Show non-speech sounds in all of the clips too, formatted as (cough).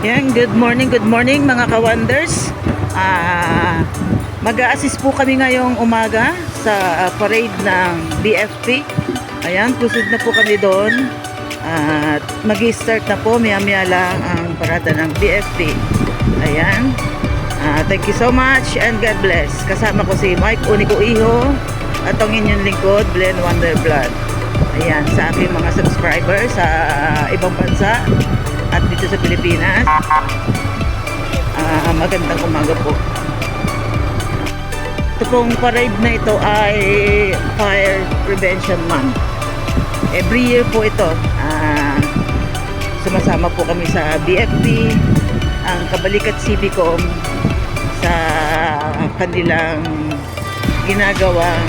Yan, good morning, good morning mga ka-wonders. Ah, mag-a-assist po kami ngayong umaga sa ah, parade ng BFP. Ayan, pusod na po kami doon. At mag-start na po, maya-maya lang ang parada ng BFP. Ayan. Ah, thank you so much and God bless. Kasama ko si Mike Unico Iho at ang inyong lingkod, Glenn Wonderblood. Ayan, sa aking mga subscribers sa ibang bansa at dito sa Pilipinas. Ah, magandang umaga po. Ito pong parade na ito ay Fire Prevention Month. Every year po ito. Ah, sumasama po kami sa BFP, ang Kabalikat Civicom sa kanilang ginagawang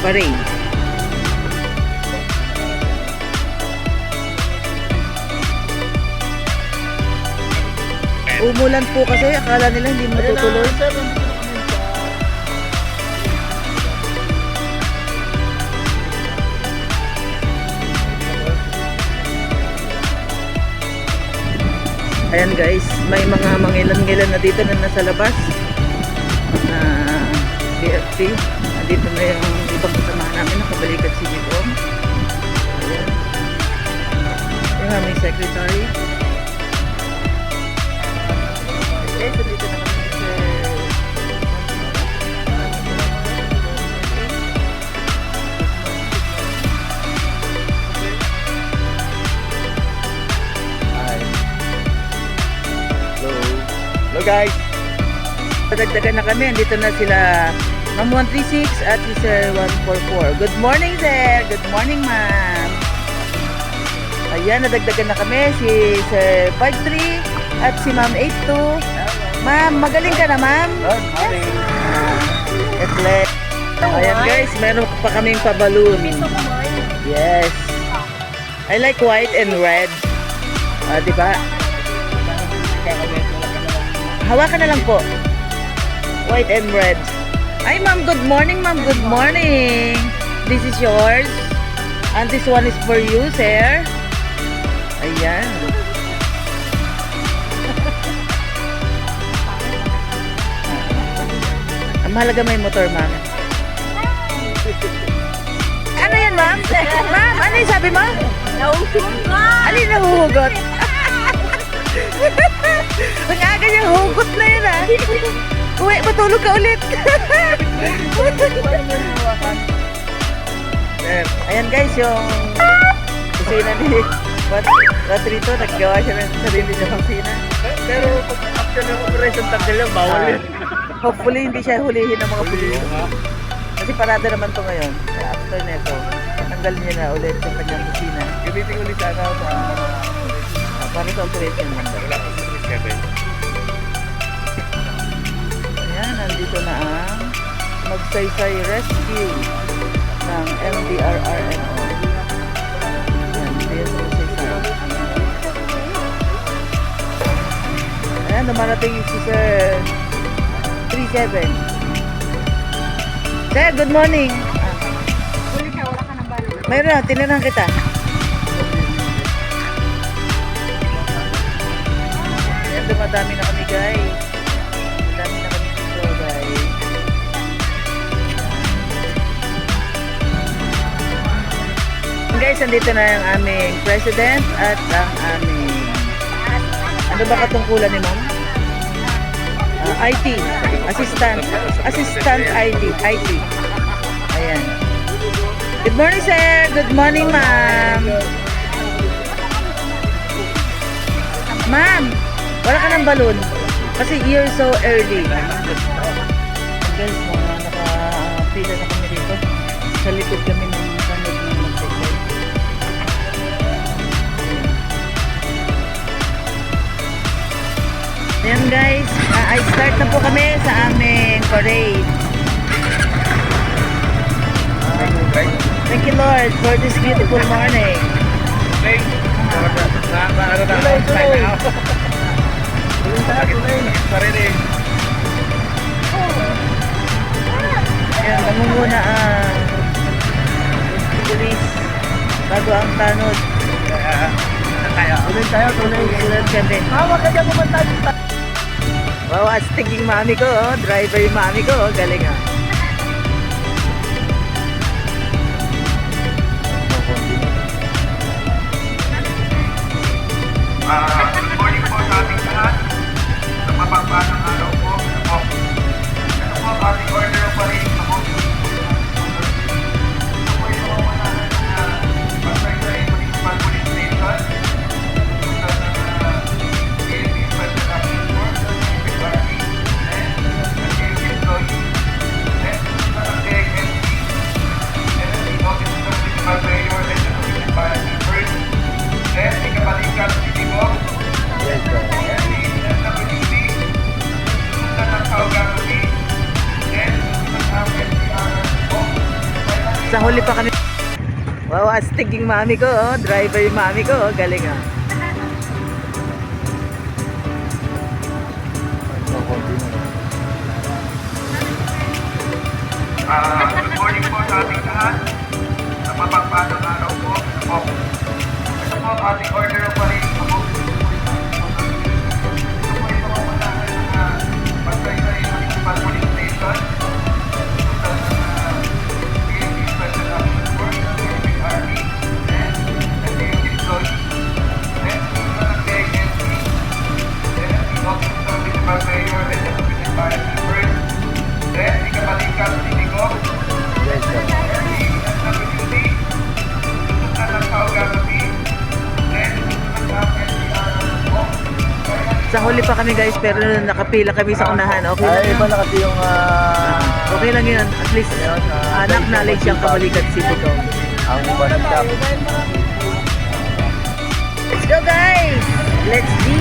parade. Umulan po kasi, akala nila hindi matutuloy. Ayan guys, may mga mangilan-ngilan na dito na nasa labas. Na BFP. Nandito na yung ibang kasamahan namin nakabalikat si Bicom. Ayan. Yung aming secretary. Guys. Padagdagan na kami. Andito na sila Ma'am 136 at si Sir 144. Good morning, Sir. Good morning, Ma'am. Ayan, nadagdagan na kami. Si Sir 53 at si Ma'am 82. Ma'am, magaling ka na, Ma'am. Good morning. Etle. Ayan guys, meron pa kaming pabaloon. Yes. I like white and red. Ah, di ba? Hawakan na lang po. White and red. Ay, ma'am, good morning, ma'am. Good morning. This is yours. And this one is for you, sir. Ayan. (laughs) Ang mahalaga may motor, ma'am. Ano yan, ma'am? ma'am, ano yung sabi mo? Ano yung nahuhugot? (laughs) Ang kanyang hugot na yun ah. Uwe, matulog ka ulit. (laughs) Ayan guys, yung kusina ni Patrito, naggawa siya ng sarili niya kusina. Pero after ng operation, tanggal lang, bawal ah. yun. Hopefully, hindi siya hulihin ng mga pulis. Ah. Kasi parada naman to ngayon. After nito, tanggal niya na ulit yung kanyang kusina. Gamitin ulit sana sa ah, para sa operation number. Wala pa sa ito na ang magsaysay rescue ng MDRRMO. Ayan, dumarating si Sir 37. Sir, good morning. Mayroon, tinanong kita. Ayan, dumadami na kami guys. Guys, andito na yung aming president at ang aming ano ba katungkulan ni ma'am? Ah, IT, assistant, assistant IT, IT. Ayan. Good morning, sir. Good morning, ma'am. Ma'am, wala ka ng balon. Kasi you're so early. Guys, mga nakapila na kami dito. Sa likod kami ng Ayan guys, ah, I start na po kami sa aming parade. Thank you Lord for this beautiful morning. Thank Ano na? Time out. Sarili. Ayan, nangunguna ang police bago ang tanod. Kaya, tayo. Tuloy tayo, tuloy. Sunod kami. Hawa ka dyan pumunta dito. Wow, astig yung mami ko, oh. driver yung mami ko, oh. galing ah. Ah, good morning po sa ating lahat. Sa mapagpasang araw po. Ito po. Ito po ang ating order of parade. Sa huli pa kami. Wow, astig yung mami ko, oh. driver yung mami ko, oh. galing ah. Ah, good morning po sa ating lahat. Sa mapagpalang araw po. Ito po. Ito po ating order of parade. Sa huli pa kami guys, pero nakapila kami sa unahan. Okay lang Ay, yun. iba na kasi yung... ah, Okay lang yun. At least, Ayun, ah, uh, acknowledge yung kabalikat city ko. ang bandang. Let's go guys! Let's be!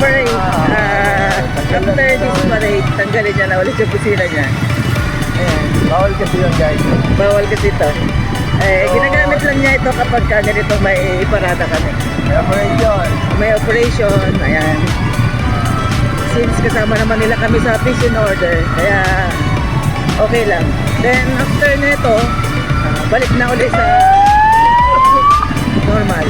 Parade, uh, after this parade, tanggalin niya na ulit yung kusina niya. Ayan. Bawal kasi yun guys. Bawal kasi ito. Eh, ginagamit lang niya ito kapag ka ganito may iparada kami. Rin yun. May operation, ayan. Since kasama naman nila kami sa peace and order, kaya okay lang. Then after nito, ah, balik na ulit sa normal.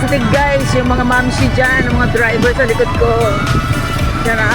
Astig guys, yung mga mamsi dyan, mga driver sa likod ko. Diyan na,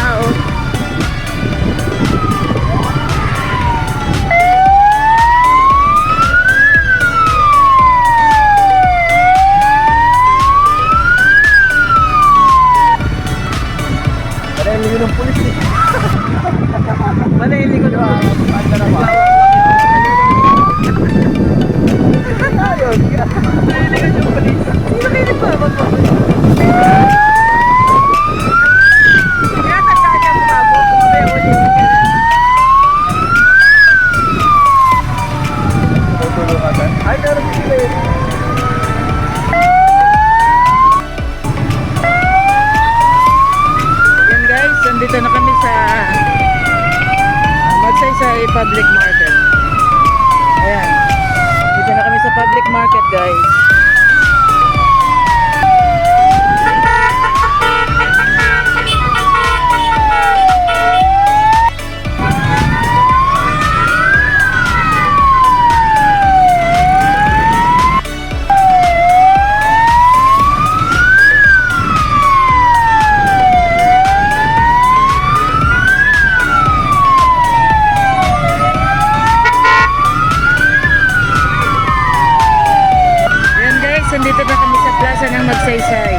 Magsaysay.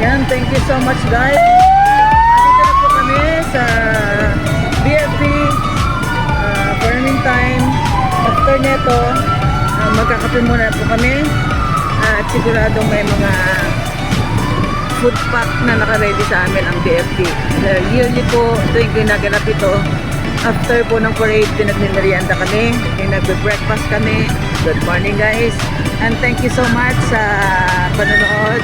Yan, thank you so much guys. Nandito na po kami sa After neto, uh, magkakape muna po kami. at siguradong may mga food pack na naka-ready sa amin ang BFP. Uh, yearly po, tuwing ginaganap ito, after po ng parade, pinagmimerienda kami, pinagbe-breakfast kami. Good morning guys. And thank you so much sa panonood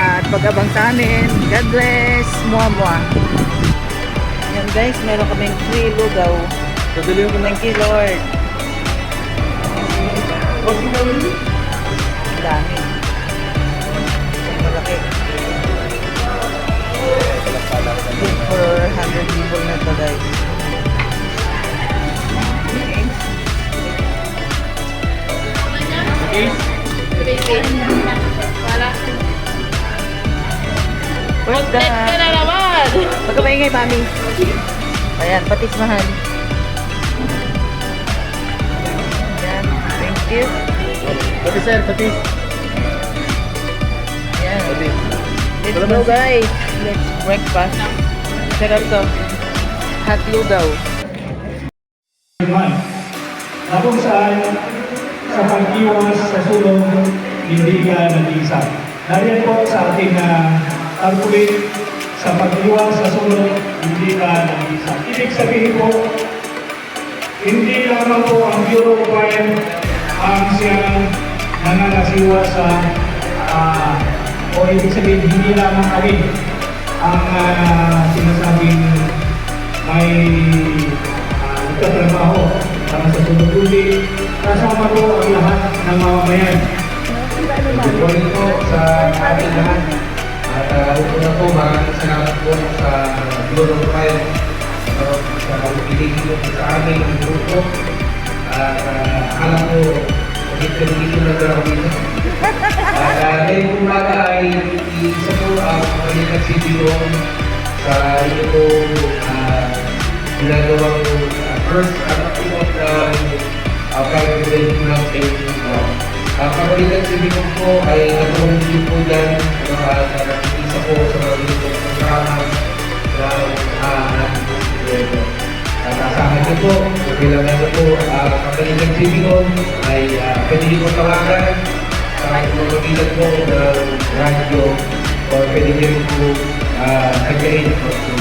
at pag-abang sa amin. God bless. Mua mua. Yan guys, meron kaming free lugaw. Tutuloy ko Thank you Lord. Ang dami. Ang malaki. Good for 100 people na to guys. Where's the... Huwag ka maingay, mami. Ayan, patis mahal. You. Pati sir, pati. Ayan. Pati. Let's go guys. Let's breakfast. Sarap to. Hot lugaw. kung saan sa pag-iwas sa sulong hindi ka nag-iisa. Dahil po sa ating uh, tarpaulin sa pag-iwas sa sulong hindi ka nag-iisa. Ibig sabihin po, hindi lamang po ang Bureau of Crime ang siyang nangangasiwa sa ah, o ibig sabihin hindi lamang kami ang ah, sinasabing may uh, nagtatrabaho para sa sunod-uli. Kasama ko ang lahat ng mamamayan. Good po sa ating lahat. At uh, una po, maraming salamat po sa Bureau of uh, sa pinigil po sa amin ang grupo. At uh, akala ko, mag-interview na daw (laughs) kami. At uh, ngayong umaga ay isa po ang Pagalitan City Hall sa inyo po uh, ginagawang uh, first acting of the uh, building natin. Uh, ang Pagalitan City Hall po ay nagawang po dyan uh, sa isa po sa mga programa ng uh, ating gobyerno. Niyo po, kailangan niyo po? Ang Pagalitan City Hall ay uh, pwede niyo po tawagan. Sa pamamagitan po ng radyo or pwede niyo po uh, kagayin po